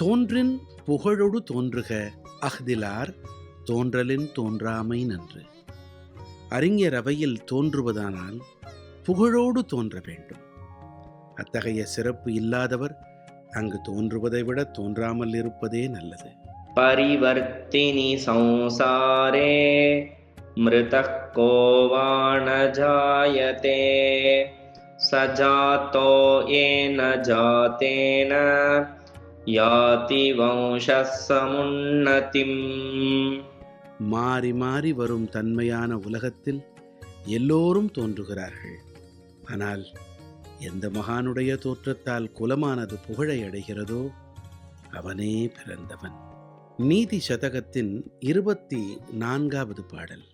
தோன்றின் புகழொடு தோன்றுக அஃதிலார் தோன்றலின் தோன்றாமை நன்று. அறிஞர் அவையில் தோன்றுவதானால் புகழோடு தோன்ற வேண்டும். அத்தகைய சிறப்பு இல்லாதவர் அங்கு தோன்றுவதை விட தோன்றாமல் இருப்பதே நல்லது. பரிவர்த்தினி சம்சாரே மிருதக்கோவாணஜாயதே சஜாத்தோ ஏன ஜாத்தேன யாதி வம்சமுன்னதிம் மாறி மாறி வரும் தன்மையான உலகத்தில் எல்லோரும் தோன்றுகிறார்கள். ஆனால் எந்த மகானுடைய தோற்றத்தால் குலமானது புகழை அடைகிறதோ அவனே பிறந்தவன். நீதி சதகத்தின் இருபத்தி நான்காவது பாடல்.